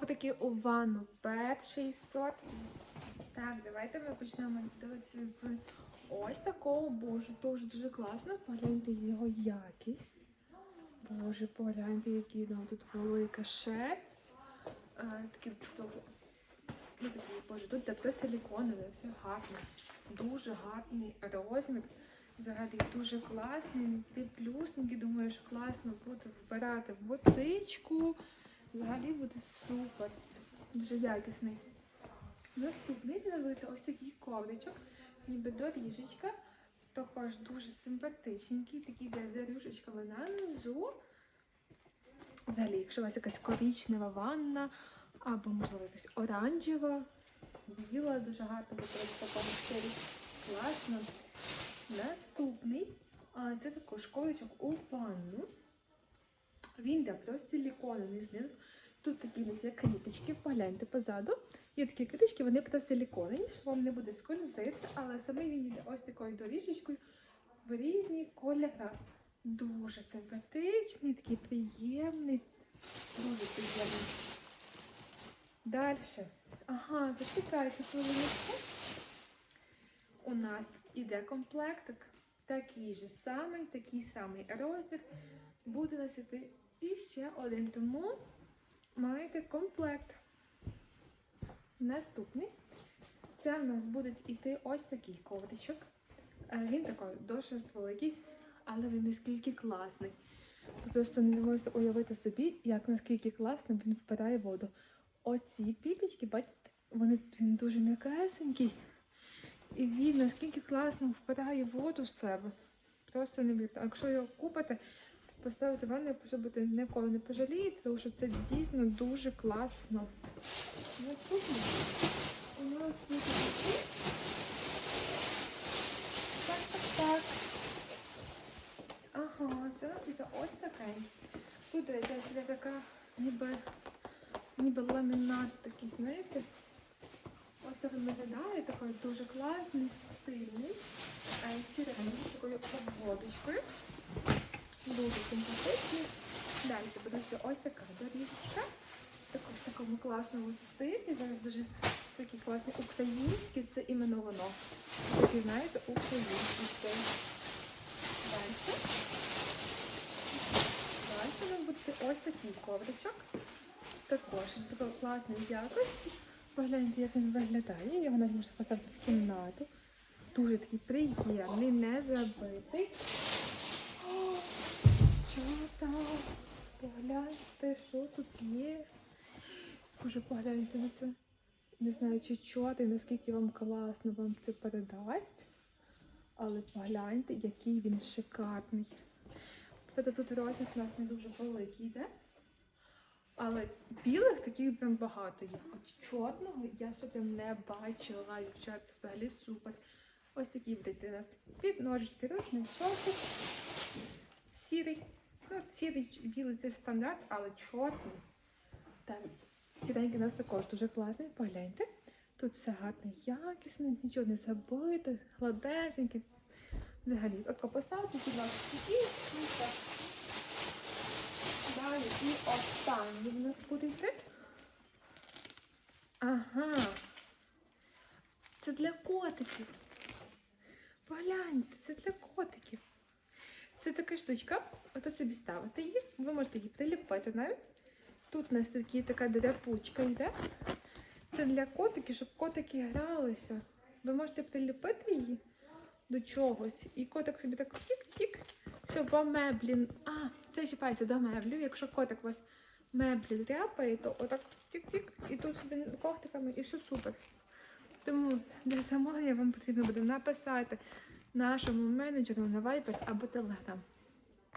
коврики у ванну. Перший сорт. Так, давайте ми почнемо дивитися з ось такого. Боже, дуже дуже класно. Погляньте його якість. Боже, погляньте, який там тут велика шерсть. Такі, ну, такі, боже, тут таке силіконове, все гарно. Дуже гарний розмір. Взагалі дуже класний. Ти плюсненький, думаєш, класно буде вбирати в водичку. Взагалі буде супер. Дуже якісний. Наступний зробити ось такий ковричок, ніби доріжечка. Також дуже симпатичненький, такий де зарюшечками нанизу. Взагалі, якщо у вас якась коричнева ванна, або, можливо, якась оранжева, біла, дуже гарно буде в такому стилі. Класно. Наступний це також ковричок у ванну. Він йде просто силіконовий знизу. Тут такі нас є кріпочки, погляньте позаду. Є такі кріпочки, вони просто силіконові, що вам не буде скользити, але саме він йде ось такою доріжечкою в різні кольори. Дуже симпатичний, такий приємний, дуже приємний. Далі. Ага, зачекайте хвилиночку. У нас тут іде комплектик. Такий же самий, такий самий розмір. Буде носити іще один. Тому маєте комплект. Наступний. Це в нас буде йти ось такий ковричок. Е, Він такий досить великий, але він наскільки класний. Просто не можете уявити собі, як наскільки класно він впирає воду. Оці піпічки, бачите, вони він дуже м'якесенький. І він наскільки класно впирає воду в себе. Просто не. Якщо його купите, поставити ванну, будете ніколи не пожалієте, тому що це дійсно дуже класно. Наступне у нас є такі. Так, так, так. Ага, це у нас ось такий. Тут себе така ніби, ніби ламінат такий, знаєте? Ось так він виглядає, такий дуже класний, стильний, е, сіренький, такою обводочкою. Дуже симпатичний. Далі буде ось така доріжечка. В такому класному стилі. Зараз дуже такі класні українські, це іменно воно. Такий, знаєте, український стиль. Далі. Далі нам буде ось такий ковричок. Також такої класної якості. Погляньте, як він виглядає. Його навіть можна поставити в кімнату. Дуже такий приємний, не забитий. Погляньте, що тут є. Боже, погляньте на це. Не знаю, чи чути, наскільки вам класно вам це передасть. Але погляньте, який він шикарний. Правда, тут розмір у нас не дуже великий йде. Але білих таких прям багато є. От чорного я ще прям не бачила. Дівчат, це взагалі супер. Ось у нас під ножички рушний шовку. Сірий. Ну, сірий білий це стандарт, але чорний. Та сіренький у нас також дуже класний. Погляньте. Тут все гарно якісне, нічого не забите, гладесеньке. Взагалі, от поставте, будь ласка, і все. Далі і останній в нас буде. Ага. Це для котиків. Погляньте, це для котиків. Це така штучка. Ото собі ставите її. Ви можете її приліпити навіть. Тут у нас такі, така дряпучка йде. Це для котиків, щоб котики гралися. Ви можете приліпити її до чогось. І котик собі так тік-тік, щоб вам меблі. А, це чіпається до меблів. Якщо котик у вас меблі дряпає, то отак тік-тік, і тут собі когтиками, і все супер. Тому для замовлення вам потрібно буде написати нашому менеджеру на Viber або Telegram.